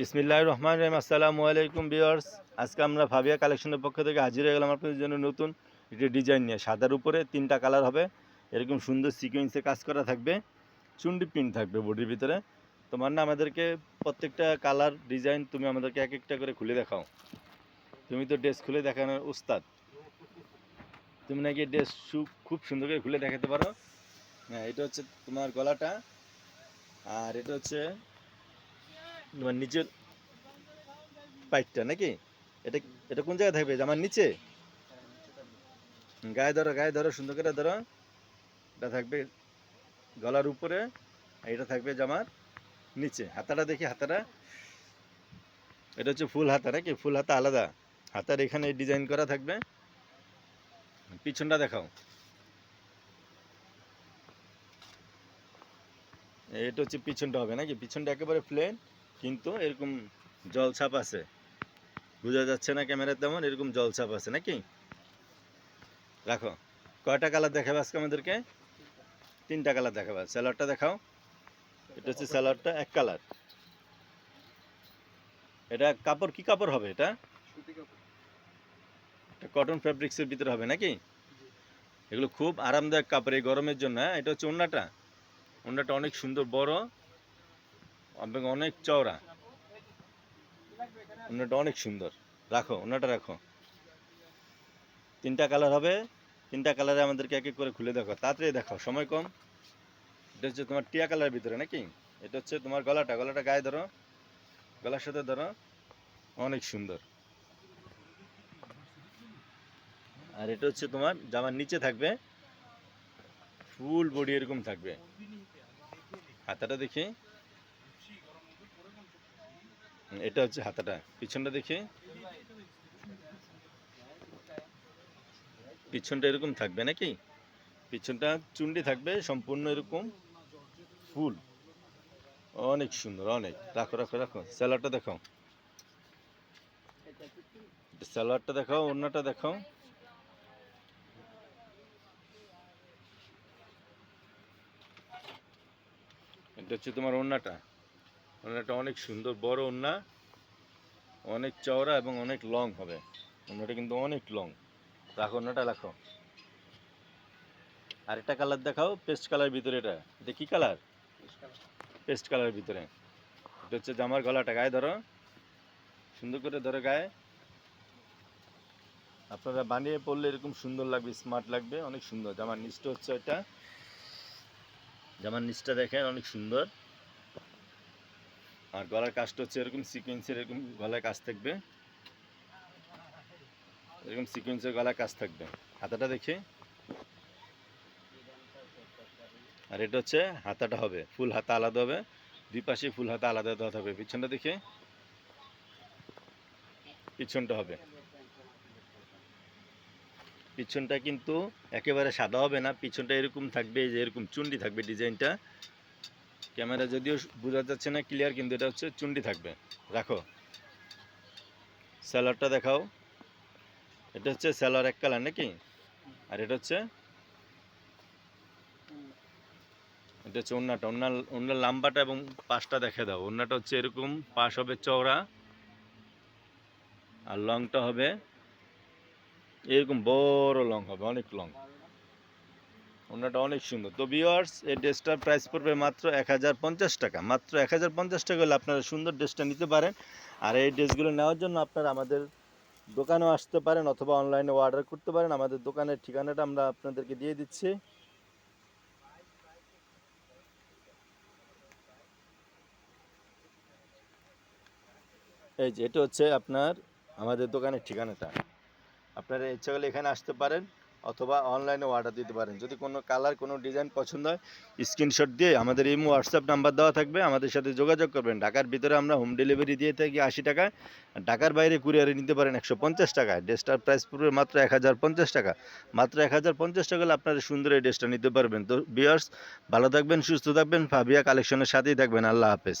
বিসমিল্লাহ রহমান রহিম। আসসালামু আলাইকুম বিয়ার্স আজকে আমরা ফাবিয়া কালেকশনের পক্ষ থেকে হাজির হয়ে গেলাম আপনাদের জন্য নতুন একটি ডিজাইন নিয়ে। সাদার উপরে তিনটা কালার হবে। এরকম সুন্দর সিকোয়েন্সে কাজ করা থাকবে। চুন্ডি প্রিন্ট থাকবে বডির ভিতরে। তোমার না আমাদেরকে প্রত্যেকটা কালার ডিজাইন তুমি আমাদেরকে এক একটা করে খুলে দেখাও। তুমি তো ড্রেস খুলে দেখানোর উস্তাদ। তুমি নাকি ড্রেস খুব সুন্দর করে খুলে দেখাতে পারো। হ্যাঁ এটা হচ্ছে তোমার গলাটা। আর এটা হচ্ছে তোমার নিচের পাইটটা নাকি? এটা এটা কোন জায়গায় থাকবে? জামার নিচে? গায়ে ধরো গায়ে ধরো, সুন্দর করে ধরো। এটা থাকবে গলার উপরে এটা থাকবে জামার নিচে। হাতাটা দেখি, হাতাটা। এটা হচ্ছে ফুল হাতা নাকি? ফুল হাতা আলাদা। হাতার এখানে ডিজাইন করা থাকবে। পিছনটা দেখাও। এটা হচ্ছে পিছনটা হবে নাকি? পিছনটা একেবারে প্লেন কিন্তু এরকম জলছাপ আছে। বোঝা যাচ্ছে না ক্যামেরা তেমন এরকম জলছাপ আছে নাকি? রাখো। কয়টা কালার দেখাবে আজকে আমাদেরকে? তিনটা কালার দেখাবে। স্যালাডটা দেখাও। এটা হচ্ছে স্যালাডটা এক কালার। এটা কাপড় কি কাপড় হবে এটা? এটা কটন ফ্যাব্রিক্সের ভিতরে হবে নাকি? এগুলো খুব আরামদায়ক কাপড় এই গরমের জন্য হ্যাঁ? এটা হচ্ছে ওন্নাটা। ওন্নাটা অনেক সুন্দর বড়। এবং অনেক চওড়া। ওনাটা অনেক সুন্দর। রাখো ওনাটা রাখো। তিনটা কালার হবে। তিনটা কালারে আমাদেরকে এক এক করে খুলে দেখো। তাড়াতাড়ি দেখো, সময় কম। এটা হচ্ছে তোমার টিয়া কালারের ভিতরে নাকি? এটা হচ্ছে তোমার গলাটা। গলাটা গায়ে ধরো। গলার সাথে ধরো। অনেক সুন্দর। আর এটা হচ্ছে তোমার জামার নিচে থাকবে। ফুল বডি এরকম থাকবে। হাতাটা দেখি। এটা হচ্ছে হাতাটা। পিছনটা দেখি। পিছনটা এরকম থাকবে নাকি? পিছনটা চুন্ডি থাকবে, সম্পূর্ণ এরকম ফুল। অনেক সুন্দর, অনেক। রাখো রাখো রাখো। স্যালাডটা দেখাও। স্যালাডটা দেখাও অন্যটা দেখাও। এটা হচ্ছে তোমার ওড়নাটা। ওড়নাটা অনেক সুন্দর বড় ওড়না অনেক চওড়া এবং অনেক লং হবে। ওড়নাটা কিন্তু অনেক লং রাখো ওড়নাটা রাখো। আরেকটা কালার দেখাও পেস্ট কালার ভিতরে এটা। এটা কি কালার পেস্ট কালারের ভিতরে। এটা হচ্ছে জামার গলাটা গায়ে ধরো। সুন্দর করে ধরো গায়ে। আপনারা বানিয়ে পড়লে এরকম সুন্দর লাগবে স্মার্ট লাগবে অনেক সুন্দর। জামার নিচটা হচ্ছে এটা। জামার নিচটা দেখেন অনেক সুন্দর। আর গলার কাজটা হচ্ছে এরকম সিকোয়েন্সের এরকম গলায় কাজ থাকবে। এরকম সিকোয়েন্সের গলায় কাজ থাকবে। হাতাটা দেখে। আর এটা হচ্ছে হাতাটা হবে। ফুল হাতা আলাদা হবে। দুই পাশে ফুল হাতা আলাদা দেওয়া থাকবে পিছনটা দেখে। পিছনটা হবে। পিছনটা কিন্তু একেবারে সাদা হবে না। পিছনটা এরকম থাকবে যে এরকম চুন্ডি থাকবে ডিজাইনটা। ক্যামেরা যদিও বোঝা যাচ্ছে না ক্লিয়ার কিন্তু এটা হচ্ছে চুন্ডি থাকবে। রাখো। স্যালাডটা দেখাও। এটা হচ্ছে স্যালার এক কালার নাকি? আর এটা হচ্ছে? এটা হচ্ছে ওন্নাটা ওন্নার ওন্নার লাম্বাটা এবং পাশটা দেখে দাও। ওন্নাটা হচ্ছে এরকম, পাশ হবে চওড়া, আর লংটা হবে এরকম বড় লং হবে, অনেক লং ওনাটা অনেক সুন্দর। তো ভিওয়ার্স এই ড্রেসটার প্রাইস পড়বে মাত্র এক হাজার পঞ্চাশ টাকা। মাত্র এক হাজার পঞ্চাশ টাকা হলে আপনারা সুন্দর ড্রেসটা নিতে পারেন। আর এই ড্রেসগুলো নেওয়ার জন্য আপনারা আমাদের দোকানেও আসতে পারেন অথবা অনলাইনে অর্ডার করতে পারেন। আমাদের দোকানের ঠিকানাটা আমরা আপনাদেরকে দিয়ে দিচ্ছি। এই যে এটা হচ্ছে আপনার, আমাদের দোকানের ঠিকানাটা। আপনারা ইচ্ছা করলে এখানে আসতে পারেন। অথবা অনলাইনে অর্ডার দিতে পারেন। যদি কোনো কালার কোনো ডিজাইন পছন্দ হয় স্ক্রিনশট দিয়ে আমাদের ইমো হোয়াটসঅ্যাপ নাম্বার দেওয়া থাকবে, আমাদের সাথে যোগাযোগ করবেন। ঢাকার ভিতরে আমরা হোম ডেলিভারি দিয়ে থাকি আশি টাকায় ঢাকার বাইরে কুরিয়ারে নিতে পারেন একশো পঞ্চাশ টাকায় ড্রেসটার প্রাইস পড়বে মাত্র এক হাজার পঞ্চাশ টাকা। মাত্র এক হাজার পঞ্চাশ টাকা হলে আপনারা সুন্দর এই ড্রেসটা নিতে পারবেন। তো বিয়ার্স ভালো থাকবেন, সুস্থ থাকবেন। ফাবিয়া কালেকশনের সাথেই থাকবেন। আল্লাহ হাফেজ।